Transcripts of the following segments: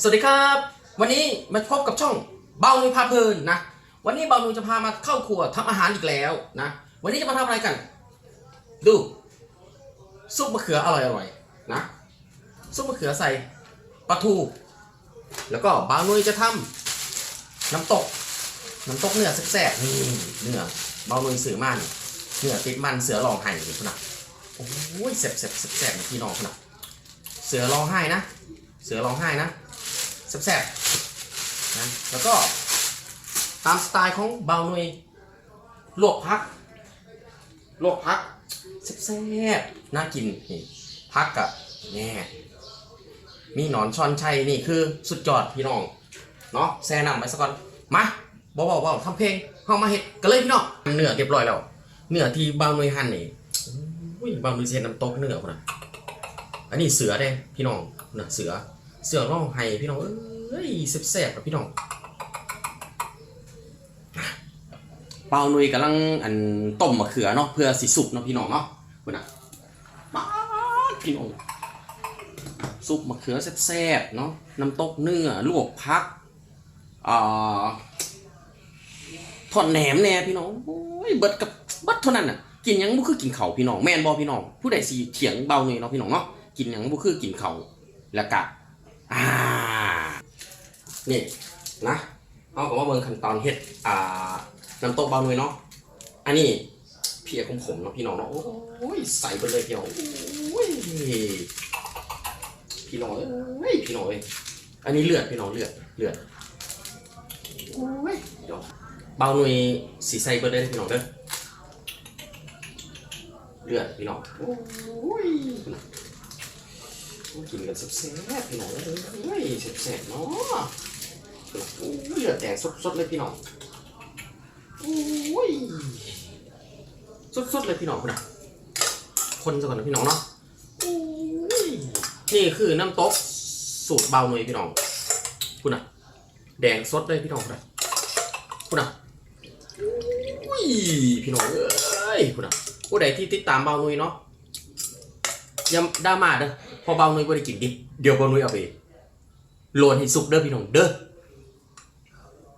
สวัสดีครับ วันนี้มาพบกับช่องเบานุยพาเพลินนะ วันนี้เบานุยจะพามาเข้าครัวทำอาหารอีกแล้วนะ วันนี้จะมาทำอะไรกัน ดูซุปมะเขืออร่อยๆนะซุปมะเขือใส่ปลาทู แล้วก็เบานุยจะทำน้ำตก น้ำตกเนื้อแซ่บๆนี่เนื้อเบานุยสื่อมันเนื้อติดมันเสือร้องไห้นี่คุณนะโอ้ยแซ่บๆแซ่บๆพี่น้องคุณนะเสือร้องไห้นะ เสือร้องไห้นะ แซ่บๆนะแล้วก็ตามสไตล์ของเบาหน่วยลวกพักลวกพักแซ่บๆน่ากินนี่พักกับแน่มีหนอนชอนชัยนี่คือสุดยอดพี่น้องเนาะแซ่นำไปสักก่อนมาบอกบอกบอกทำเพลงเข้ามาเห็ดกันเลยพี่น้องเนื้อเรียบร้อยแล้วเนื้อที่เบาหน่วยหั่นนี่อุ้ยเบาหน่วยเซนน้ำตกเนื้อคนน่ะอันนี้เสือเด้พี่น้องนะเสือ เสือร้องไห้พี่น้อง เอ้ยแซ่บๆกับพี่น้องเปาหนุยกำลังอันต้มมะเขือเนาะเพื่อสิสุกเนาะพี่น้องเนาะคุณน่ะป๊าพี่น้องซุปมะเขือแซ่บๆเนาะน้ำตกเนื้อลวกพักอ่าทอดแหนมแน่พี่น้องโอ้ยเบิดกับเบิดเท่านั้นน่ะกินยังบ่คือกินเข่าพี่น้องแม่นบ่พี่น้องผู้ใดสิเถียงเบาหน่อยเนาะพี่น้องเนาะกินยังบ่คือกินเข่าแล้วก็ อ่านี่นะเอาก็มาเบิ่งขั้นตอนเฮ็ดอ่าน้ำตกเบาหน่วยเนาะอันนี้เพียของผมเนาะพี่น้องเนาะโอ้ยใส่ไปเลยพี่น้องโอ้ยพี่น้องเอ้ยพี่น้องเอ้ยอันนี้เลือดพี่น้องเลือดเลือดโอ้ยเดี๋ยวเบาหน่วยสีใส่ได้เลยพี่น้องเด้อเลือดพี่น้องโอ้ย กินกันแซ่บๆพี่น้องเอ้ยแซ่บๆเนาะโอ้ยแต่สดๆเลยพี่น้องโอ้ยสดๆเลยพี่น้องคุณน่ะคนซะก่อนนะพี่น้องเนาะโอ้ยนี่คือน้ำตกสูตรเบาหน่อยพี่น้องคุณน่ะ แดงสดเลยพี่น้องคุณน่ะคุณน่ะโอ้ยพี่น้องเอ้ยคุณน่ะผู้ใดที่ติดตามเบาหน่อยเนาะย่าดามาเด้อ พอเบาหนุ่ยบ่ได้กินดิบเดี๋ยวเบาหนุ่ยเอาไปโรยให้สุกเด้อพี่น้องเด้อ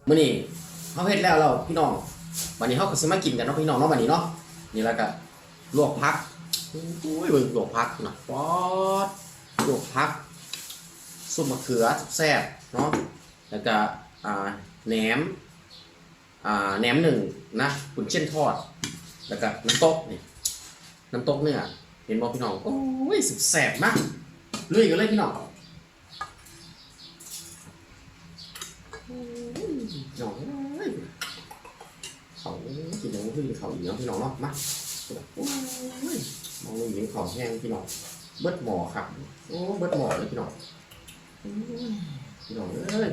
มื้อนี้เฮาเฮ็ดแล้วเราพี่น้องวันนี้เฮาก็สิมากินกันเนาะพี่น้องเนาะวันนี้เนาะนี่แล้วก็ลวกผักอุ้ยเบิ่งลวกผักนะป๊อดลวกผักซุปมะเขือแซ่บเนาะแล้วก็อ่าแหนมอ่าแหนมหนึ่งนะขุนเช่นทอด แล้วก็น้ำตกนี่น้ำตกเนื้อเห็นบอกพี่น้องโอ้ยสุดแสบมาก ลุยกันเลยพี่น้องน้องเขากินยังไม่ขึ้นเขาอีกเนาะพี่น้องเนาะมาโอ้ยมองเลยเห็นของแห้งพี่น้องเบิดหมอครับโอ้เบิดหมอเลยพี่น้องพี่น้องเอ้ย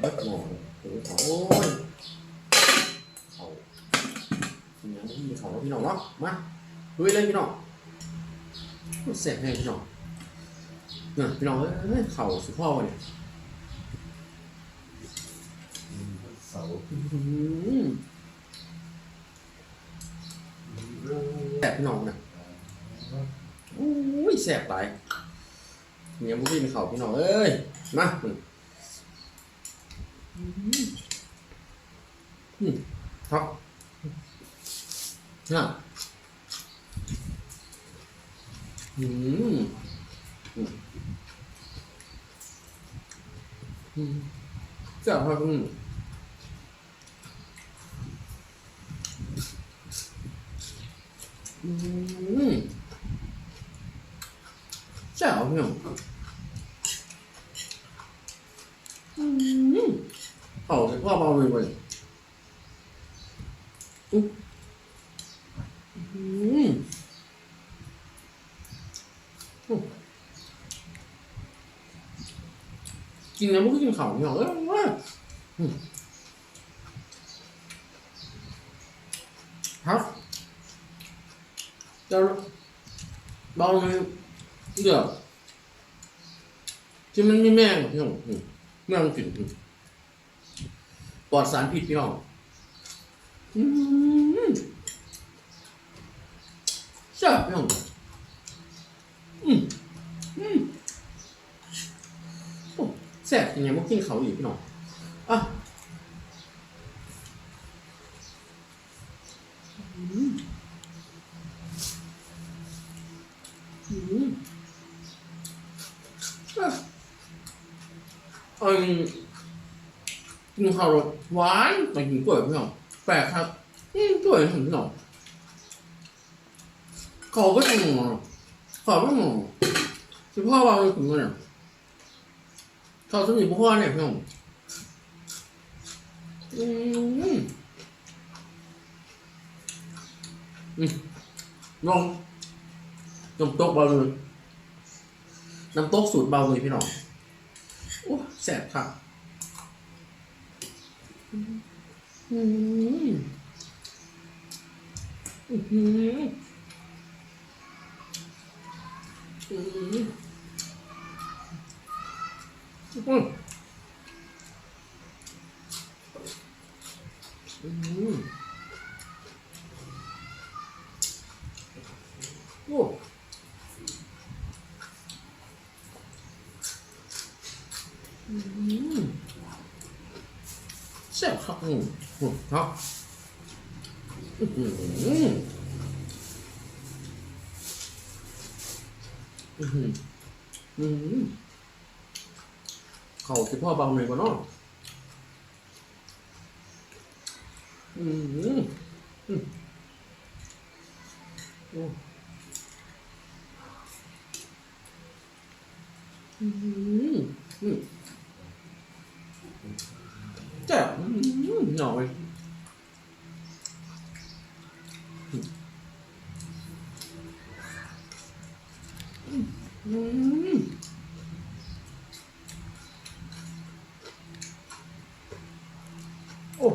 เบิดหมอเลยเห็นเขาโอ้ยเขากินยังไม่ขึ้นเขาเนาะพี่น้องเนาะมาลุยเลยพี่น้องเสร็จเลยพี่น้อง นี่ยพี่น้องเอ้ยเข่าสุดพ่อเนี่ยเสาอื้อหือแสบพี่น้องนะอุ้ยแสบไปเนี่ยบุ้งเข่าพี่น้องเอ้ยมาอืมอืมครับเนี่ยอืมอืมอืมแซ่บครับอืมอืมแซ่บครับพี่น้องอืม เอาสิพ่อเบาเลยเว้ยอืมอืม กินแล้วมันก็กินขาวเหนียเออว่าอืมครับจะเบาเลยเดี๋ยวที่มันม่แม่งพี่น้องแม่งกินปลอดสารพิษพี่น้องอืมแซ่พี่น้องอืมอืม แซ่บยังไงพวกกินเขาอีกพี่น้องอะอืมอืมอะเอืมกินข้าวรสหวานแต่กินกล้วยพี่น้องแปลกครับอืมกล้วยเห็นพี่น้องเขาก็จะงงเขาก็งงสิพ่อวางเลยถึงเนี่ย เขาจะมีพ่อเนี่ยพี่น้องอืมอืมลองน้ำตกเบาเลยน้ำตกสูตรเบาเลยพี่น้องโอ้แสบค่ะอืมอืมอืม อืมอืมอืมโอ้อืมแซ่บครับอืมอืมครับอืมอืมอืมอืม เขาที่พ่อเบาหน่อยกว่าเน้องอืมอืมอืมอ้อืมแจ่บอืมหน่อยอืมโอ้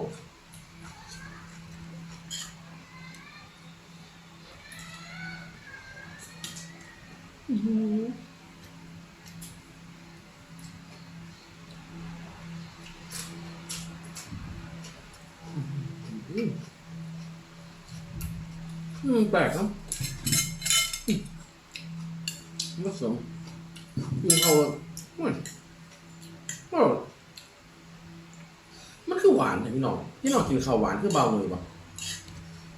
อืมอืม อืมแปลกครับอืมผสมกินเขาอะมันเออมันคือหวานแต่พี่น้องพี่น้องกินข้าวหวานคือเบาเลยปะ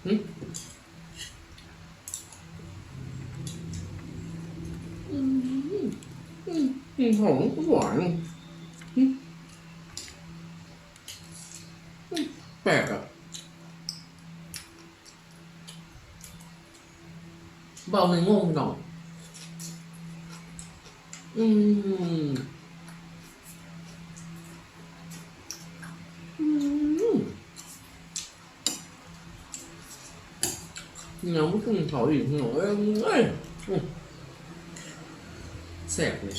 หึอืมหอมหวานอืมแปลกอะ เบาเลยงงพี่น้องอืมอืมยังไม่ถึงเขาอีกพี่น้องเอ้ยเอ้ยอืมแสบเลย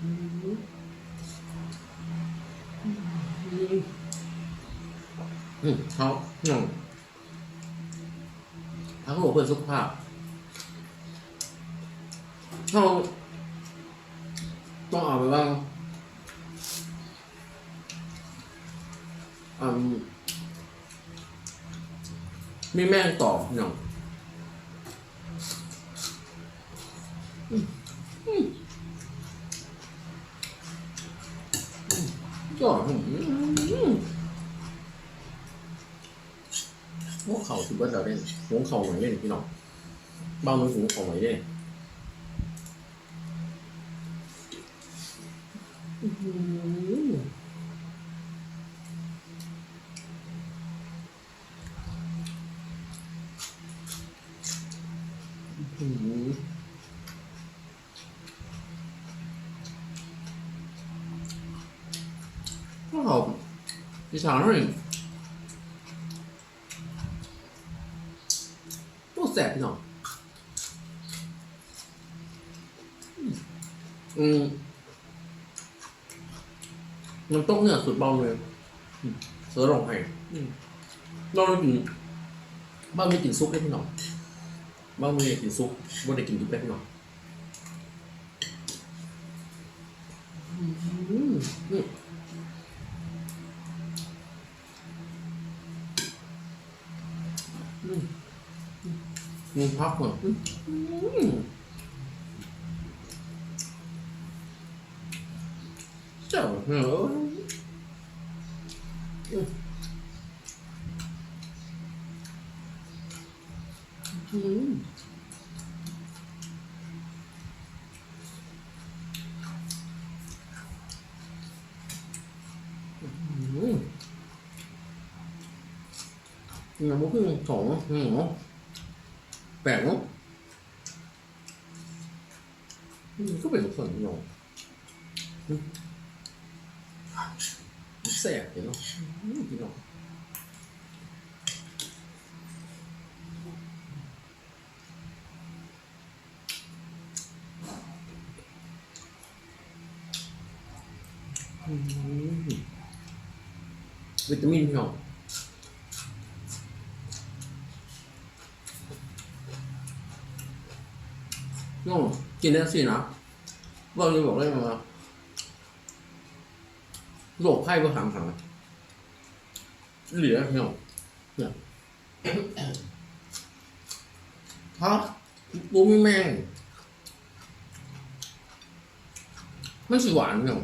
อืมอืมอืม เพื่อสุขภาพเราต้องเอาไปว่าอืมมีแม่งตอบหน่อยอืมอืมอืมก็อืมอืม หัวเข่าคือว่าเราเล่นหัวเข่าหน่อยเล่นพี่น้องเบามือหัวเข่าหน่อยเล่น อื้อหืออื้อหือก็好你尝尝 สบพี่น้องอืมน้ำต้มเนี่ยสุดเบาเลยอืมเสือร้องไห้อืมเราได้กินบ้างไม่กินซุปได้พี่น้องบ้างไม่ได้กินซุปบ่ได้กินดิบได้พี่น้องอืม Nguyên hóc rồi Trời ơi Mm. Mm. Mm. Mm. Mm. Mm. ลกเนาะอืมก็เป็นส่วนน่อยอืมแสบเนเนาะอืมพี่น้องอืมวิตามินพี่น้อง น้องกินได้สินะว่าเลยบอกได้ไหมว่าโรคไข้ก็ถามหาเหลือเนาะเนี่ยฮะปูมีแมงมันสิหวานเนาะ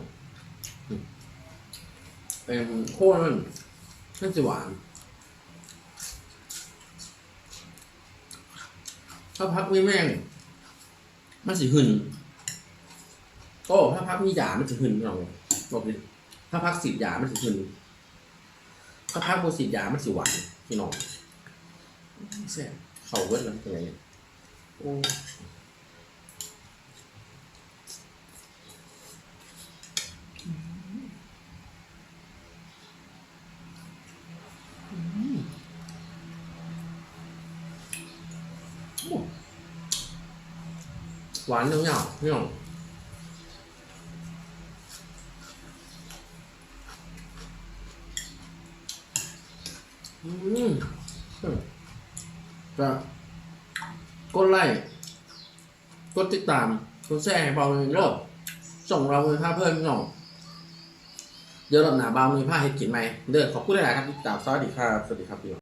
เป็นโค้นมันมันสิหวาน ถ้าพักมีแมง มันสิหึนโอ้ถ้าพักมียามันสิหึนพี่น้องบอกดิถ้าพักสีดยามันสิหึนถ้าพักบสีดยามันสิหวานพี่น้องแซ่บเข่าเวิร์ดแล้วเป็นไงโอ้ หวานเหนียวๆพี่น้องอืมจะกดไลค์กดติดตามกดแชร์ให้เบาหนึ่งรบส่งเราเลยค่าเพิ่มพี่น้องเดี๋ยวรอบหนาเบามีผ้าให้กินไหมเด้อขอบคุณหลายๆครับติดตามสวัสดีครับ สวัสดีครับพี่น้อง